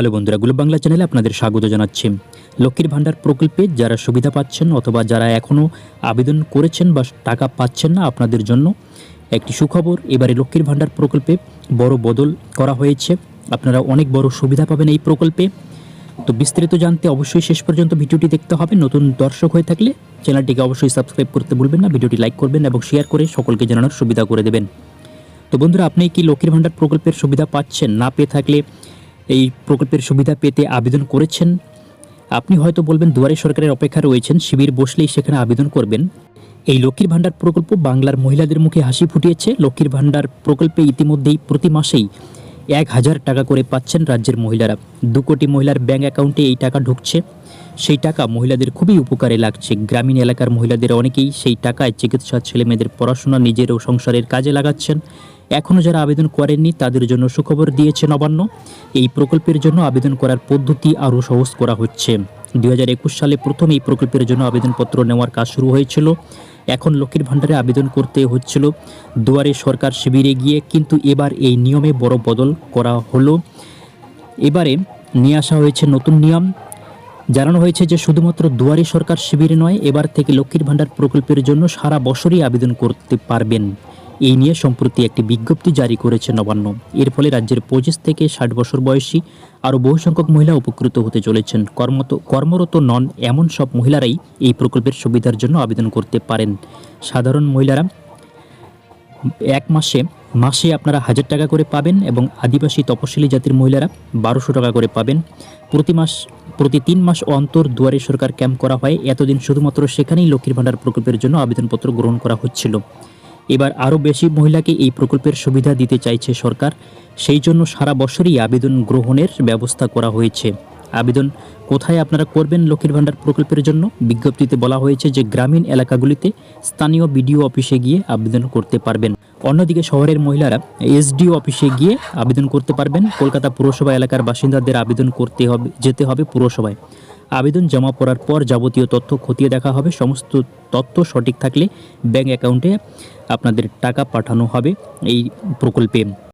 Hello বন্ধুরা, গুলো বাংলা চ্যানেলে আপনাদের স্বাগত জানাচ্ছি। লক্ষ্মীর ভাণ্ডার প্রকল্পে যারা সুবিধা পাচ্ছেন অথবা যারা এখনও আবেদন করেছেন বা টাকা পাচ্ছেন না আপনাদের জন্য, একটি সুখবর, এবারে লক্ষ্মীর ভাণ্ডার প্রকল্পে বড় বদল করা হয়েছে। আপনারা অনেক বড় সুবিধা পাবেন এই প্রকল্পে। তো বিস্তারিত জানতে অবশ্যই শেষ পর্যন্ত ভিডিওটি দেখতে হবে। নতুন দর্শক হয়ে থাকলে চ্যানেলটিকে অবশ্যই সাবস্ক্রাইব করতে ভুলবেন না, ভিডিওটি লাইক করবেন এবং শেয়ার করে সকলকে জানানোর সুবিধা করে দেবেন। তো বন্ধুরা, আপনি কি লক্ষ্মীর ভাণ্ডার প্রকল্পের সুবিধা পাচ্ছেন? না পেয়ে থাকলে এই প্রকল্পের সুবিধা পেতে আবেদন করেছেন। আপনি হয়তো বলবেন, দুয়ারে সরকারের অপেক্ষা রয়েছেন, শিবির বসলেই সেখানে আবেদন করবেন। এই লক্ষ্মীর ভাণ্ডার প্রকল্প বাংলার মহিলাদের মুখে হাসি ফুটিয়েছে। লক্ষ্মীর ভাণ্ডার প্রকল্পে ইতিমধ্যেই প্রতি মাসেই এক হাজার টাকা করে পাচ্ছেন রাজ্যের মহিলারা। দু কোটি মহিলার ব্যাঙ্ক অ্যাকাউন্টে এই টাকা ঢুকছে। সেই টাকা মহিলাদের খুবই উপকারে লাগছে। গ্রামীণ এলাকার মহিলাদের অনেকেই সেই টাকায় চিকিৎসা, ছেলেমেয়েদের পড়াশোনা, নিজের ও সংসারের কাজে লাগাচ্ছেন। এখনও যারা আবেদন করেননি তাদের জন্য সুখবর দিয়েছে নবান্ন। এই প্রকল্পের জন্য আবেদন করার পদ্ধতি আরও সহজ করা হচ্ছে। দু হাজার একুশ সালে প্রথম এই প্রকল্পের জন্য আবেদনপত্র নেওয়ার কাজ শুরু হয়েছিল। এখন লক্ষ্মীর ভাণ্ডারে আবেদন করতে হচ্ছিল। দুয়ারে সরকার শিবিরে গিয়ে কিন্তু এবার এই নিয়মে বড় বদল করা হলো। এবারে নিয়ে আসা হয়েছে নতুন নিয়ম। জানানো হয়েছে যে শুধুমাত্র দুয়ারে সরকার শিবিরে নয়, এবার থেকে লক্ষ্মীর ভাণ্ডার প্রকল্পের জন্য সারা বছরই আবেদন করতে পারবেন। এই নিয়ে সম্প্রতি একটি বিজ্ঞপ্তি জারি করেছে নবান্ন। এর ফলে রাজ্যের পঁচিশ থেকে ষাট বছর বয়সী আরও বহু সংখ্যক মহিলা উপকৃত হতে চলেছেন। কর্মত কর্মরত নন এমন সব মহিলারাই এই প্রকল্পের সুবিধার জন্য আবেদন করতে পারেন। সাধারণ মহিলারা এক মাসে মাসে আপনারা হাজার টাকা করে পাবেন এবং আদিবাসী তপশিলি জাতির মহিলারা বারোশো টাকা করে পাবেন। প্রতি মাস, প্রতি তিন মাস অন্তর দুয়ারে সরকার ক্যাম্প করা হয়। এতদিন শুধুমাত্র সেখানেই লক্ষ্মীর ভাণ্ডার প্রকল্পের জন্য আবেদনপত্র গ্রহণ করা হচ্ছিল। এবার আরও বেশি মহিলাকে এই প্রকল্পের সুবিধা দিতে চাইছে সরকার। সেই জন্য সারা বছরই আবেদন গ্রহণের ব্যবস্থা করা হয়েছে। আবেদন কোথায় আপনারা করবেন লক্ষ্মীর ভাণ্ডার প্রকল্পের জন্য? বিজ্ঞপ্তিতে বলা হয়েছে যে গ্রামীণ এলাকাগুলিতে স্থানীয় বিডিও অফিসে গিয়ে আবেদন করতে পারবেন। অন্যদিকে শহরের মহিলারা এসডিও অফিসে গিয়ে আবেদন করতে পারবেন। কলকাতা পুরসভা এলাকার বাসিন্দাদের আবেদন করতে হবে, যেতে হবে পুরসভায়। আবেদন জমা পড়ার পর যাবতীয় তথ্য খতিয়ে দেখা হবে। সমস্ত তথ্য সঠিক থাকলে ব্যাঙ্ক অ্যাকাউন্টে আপনাদের টাকা পাঠানো হবে এই প্রকল্পে।